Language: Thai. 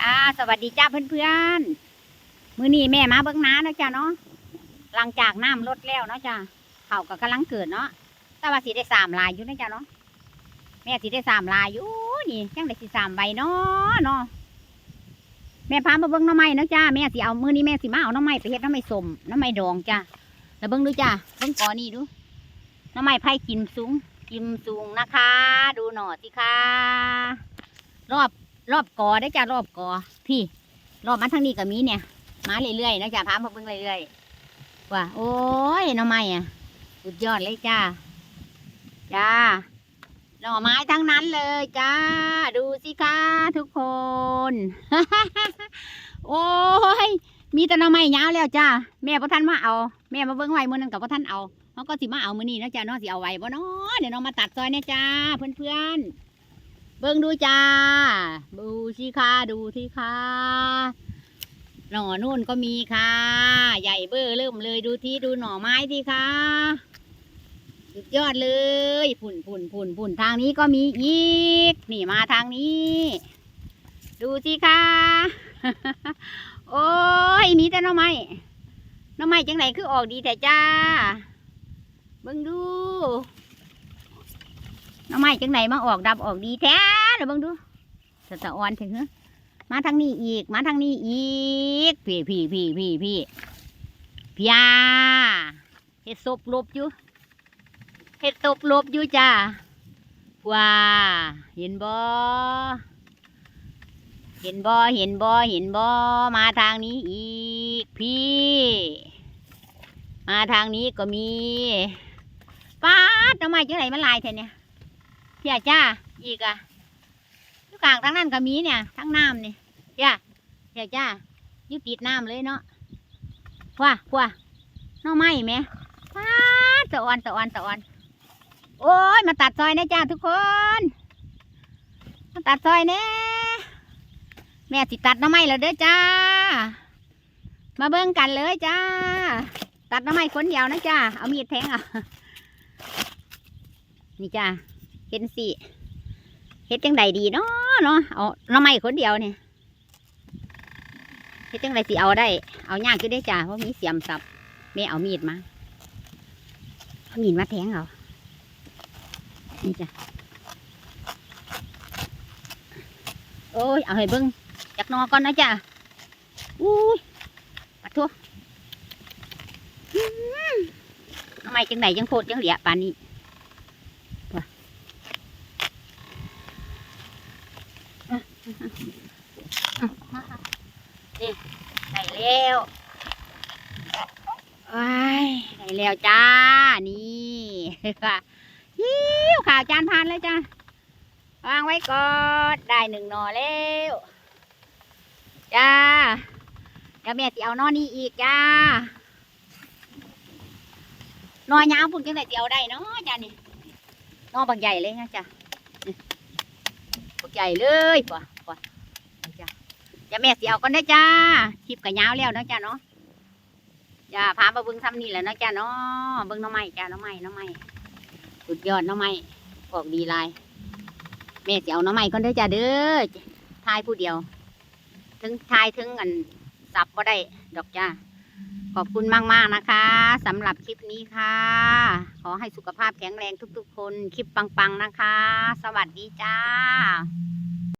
จ้าสวัสดีจ้าเพื่อนๆมื้อนี้แม่มาเบิ้งน้าเนาะจ้าเนาะหลังจากน้ำลดแล้วเนาะจ้าเขาก็กำลังเกิดเนาะแต่ว่าสิได้สามลายอยู่นะจ้าเนาะแม่สิได้สามลายอยู่นี่จังได้สิสามใบเนาะเนาะแม่พามาเบิ้งน้ำไม้เนาะจ้าแม่สิเอามื้อนี้แม่สิมาเอาน้ำไม้ไปเฮ็ดน้ำไม้สมน้ำไม้ดองจ้าแล้วเบิ้งดูจ้าเบิ้งกอนี่ดูน้ำไม้ไผ่กิมสูงกิมสูงนะคะ ดูหน่อสิคะรอบ รอบกอได้จ้ารอบกอ พี่ รอบมาทางนี้ก็มีเนี่ย มาเรื่อยๆนะจ้าพามาเบิ่งเรื่อยๆว่าโอ้ยหน่อไม้อะสุดยอดเลยจ้า จ้า หน่อไม้ทั้งนั้นเลยจ้า ดูสิคะทุกคน โอ้ย มีแต่หน่อไม้ยาวแล้วจ้า แม่พ่ท่านมาเอา แม่มาเบิ่งไว้มือนั้นกับพ่ท่านเอาเขาก็สิมาเอามือนี้นะจ้าเนาะสิเอาไว้บ่นาะเดี๋ยวน้องมาตัดซอยเนี่ยจ้าเพื่อนๆ เบิ่งดูจ้า ดูสิค่ะดูที่ค่ะหน่อนู่นก็มีค่ะ ใหญ่เบ้อเริ่มเลยดูที่ดูหน่อไม้ที่ค่ะสุดยอดเลยผุ่นผุ่นผุ่นผุ่นทางนี้ก็มีอีก นี่มาทางนี้ ดูสิค่ะ โอ้ยมีแต่หน่อไม้หน่อไม้จังไหนคือออกดีแต่จ้า เบิ่งดู หน้ำไม้จังไหนมาออกดับออกดีแท้เดี๋ยวบิ่งดูสะสะออนถึงเหรอมาทางนี้อีก มาทางนี้อีก พี่พี่พี่พี่พี่พี่ยาเห็ดศพลบอยู่เห็ดศพลบอยู่จ้าว้าเห็นบ่เห็นบ่เห็นบ่เห็นบ่มาทางนี้อีก พี่ มาทางนี้ก็มีป้าดหน้ำไมจังไหนมันลายแท้เนี่ย เพียจ้า อีกอะอยู่กลางทั้งนั้นก็มีเนี่ย ทั้งน้ำนี่เพี่ยเพียจ้าอยู่ติดน้ำเลยเนาะว้าว้าน้อไม้ไหมว้าตะออนตะออนตะออน โอ้ย มาตัดซอยนะจ้าทุกคน มาตัดซอยเน่แม่สิตัดน้อไม้แล้วเด้อจ้า มาเบิ่งกันเลยจ้า ตัดน้อไม้คนเดียวนะจ้า เอามีดแทงอะ นี่จ้า เห็นสิเฮ็ดจังใดดีเนาะเนาะเอาน้ำไม้คนเดียวเนี่ยเฮ็ดจังใดสิเอาได้ เอายากอยู่ได้จ้าเพราะมีเสียมสับแม่เอามีดมาเอามีดมาแทงเอานี่จ้ะโอ้ยเอาให้เบิ้งจักนอก่อนนะจ้าอุ้ยปัดทั่วอื้อหน้ำไมจังใดจังโพดจังเหลียปานนี้ นี่ได้แล้วว้ายได้แล้วจ้า นี่ค่ะฮิวข่าวจานพานเลยจ้าวางไว้ก่อนได้หนึ่งหนอแล้วจ้าเดี๋ยวแม่สิเอานอนี้อีกจ้านอยาวพุ่นจังไดสิเอาได้เนาะจ้านี่นอบักใหญ่เลยนะจ้าบักใหญ่เลยป่ะ ป่ะจ้าอย่าแม่สิเอาก่อนได้จ้าคลิปก็ยาวแล้วนะจ้าเนาะจ้าพามาเบิ่งซ้ำนี่แหละนะจ้าเนาะเบิ่งน้องไม้จ้าน้องไม้น้องไม้สุดยอดน้องไม้ออกดีลายแม่สิเอาน้องไม้ก่อนเด้จ้าเด้อทายผู้เดียว ถึงทายถึงอันสับก็ได้ดอกจ้าขอบคุณมาก ๆ นะคะสำหรับคลิปนี้ค่ะ ขอให้สุขภาพแข็งแรงทุก ๆ คน คลิปปัง ๆ นะคะ สวัสดีจ้า